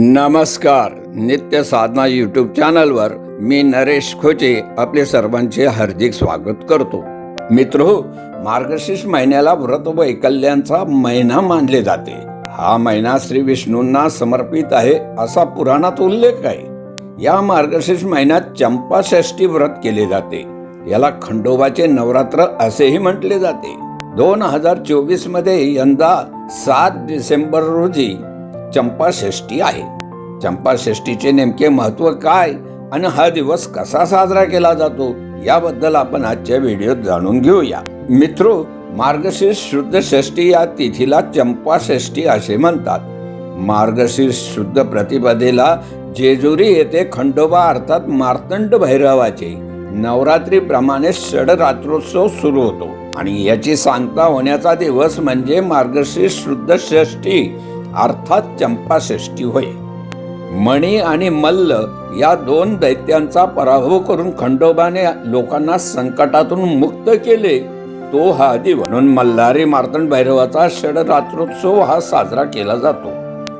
नमस्कार. नित्य साधना यूट्यूब चॅनलवर मी नरेश खोचे आपले सर्वांचे हार्दिक स्वागत करतो. मित्र मार्गशीर्ष महिन्याला व्रत वैकल्यांचा महिना मानले जाते. हा महिना श्री विष्णूंना समर्पित आहे असा पुराणात उल्लेख आहे. या मार्गशीर्ष महिन्यात चंपा षष्ठी व्रत केले जाते. याला खंडोबाचे नवरात्र असेही म्हटले जाते. दोन हजार चोवीसमध्ये यंदा सात डिसेंबर रोजी चंपा षष्ठी आहे. चंपा षष्ठीचे नेमके महत्त्व काय आणि हा दिवस कसा साजरा केला जातो याबद्दल आपण आजच्या व्हिडिओत जाणून घेऊया. मित्रो मार्गशीर्ष शुद्ध षष्ठी या तिथीला चंपा षष्ठी असे म्हणतात. मार्गशीर्ष शुद्ध प्रतिपदेला जेजुरी येथे खंडोबा अर्थात मार्तंड भैरवाचे नवरात्रीप्रमाणे षडरात्रोत्सव सुरू होतो. आणि याची सांगता होण्याचा दिवस म्हणजे मार्गशीर्ष शुद्ध षष्ठी. अर्थात चंपा षष्ठी होय. मणी आणि मल्ल या दोन दैत्यांचा पराभव करून खंडोबाने लोकांना संकटातून मुक्त केले तो हा दिवस म्हणून मल्हारी मार्तंड भैरवाचा षडरात्रोत्सव हा साजरा केला जातो.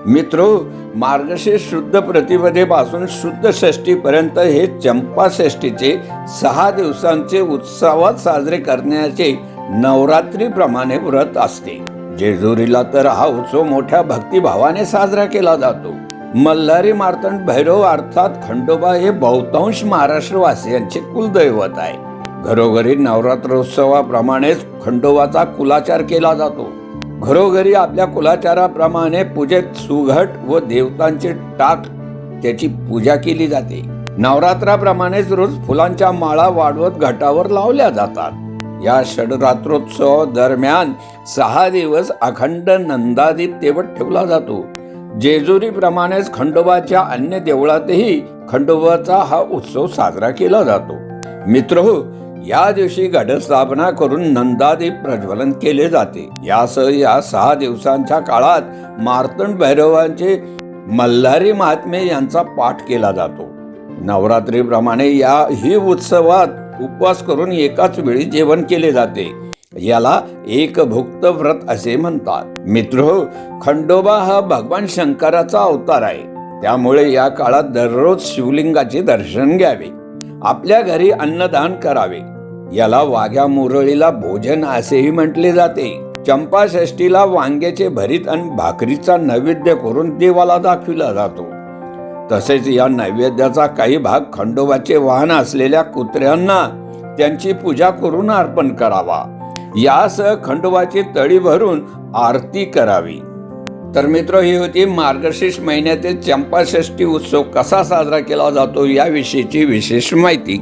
मित्रो मार्गशीर्ष शुद्ध प्रतिपदेपासून शुद्ध षष्ठी पर्यंत हे चंपा षष्ठीचे सहा दिवसांचे उत्सवात साजरे करण्याचे नवरात्रीप्रमाणे व्रत असते. जेजुरीला तर हा उत्सव मोठ्या भक्तिभावाने साजरा केला जातो. मल्हारी मार्तंड भैरव अर्थात खंडोबा हे बहुतांश महाराष्ट्रवासियांचे कुलदैवत आहे. घरोघरी नवरात्रोत्सवाप्रमाणेच खंडोबाचा कुलाचार केला जातो. घरोघरी आपल्या कुलाचाराप्रमाणे पूजेत सुघट व देवतांचे टाक त्याची पूजा केली जाते. नवरात्राप्रमाणेच रोज फुलांच्या माळा वाढवत घटावर लावल्या जातात. या षडरात्रोत्सव दरम्यान सहा दिवस अखंड नंदादीप तेवट ठेवला जातो. जेजुरीप्रमाणेच खंडोबाच्या अन्य देवळातही खंडोबाचा हा उत्सव साजरा केला जातो. मित्र या दिवशी घटस्थापना करून नंदादीप प्रज्वलन केले जाते. यासह या सहा दिवसांच्या काळात मार्तंड भैरवांचे मल्हारी महात्मे यांचा पाठ केला जातो. नवरात्रीप्रमाणे या ही उत्सवात उपवास करून एकाच वेळी जेवण केले जाते. याला एक भुक्त व्रत असे म्हणतात. मित्र खंडोबा हा भगवान शंकराचा अवतार आहे. त्यामुळे या काळात दररोज शिवलिंगाचे दर्शन घ्यावे. आपल्या घरी अन्नदान करावे. याला वाघ्या मुरळीला भोजन असेही म्हटले जाते. चंपाषष्टीला वांग्याचे भरीत आणि भाकरीचा नैवेद्य करून देवाला दाखविला जातो. तसेच या नैवेद्याचा काही भाग खंडोबाचे वाहन असलेल्या कुत्र्यांना त्यांची पूजा करून अर्पण करावा. यासह खंडोबाची तळी भरून आरती करावी. तर मित्र ही होती मार्गशीर्ष महिन्यातील चंपाषष्ठी उत्सव कसा साजरा केला जातो याविषयीची विशेष माहिती.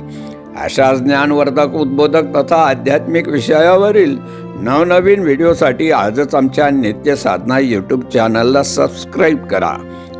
अशा ज्ञानवर्धक उद्बोधक तथा आध्यात्मिक विषयावरील नवनवीन व्हिडिओसाठी आजच आमच्या नित्य साधना यूट्यूब चॅनलला सबस्क्राईब करा.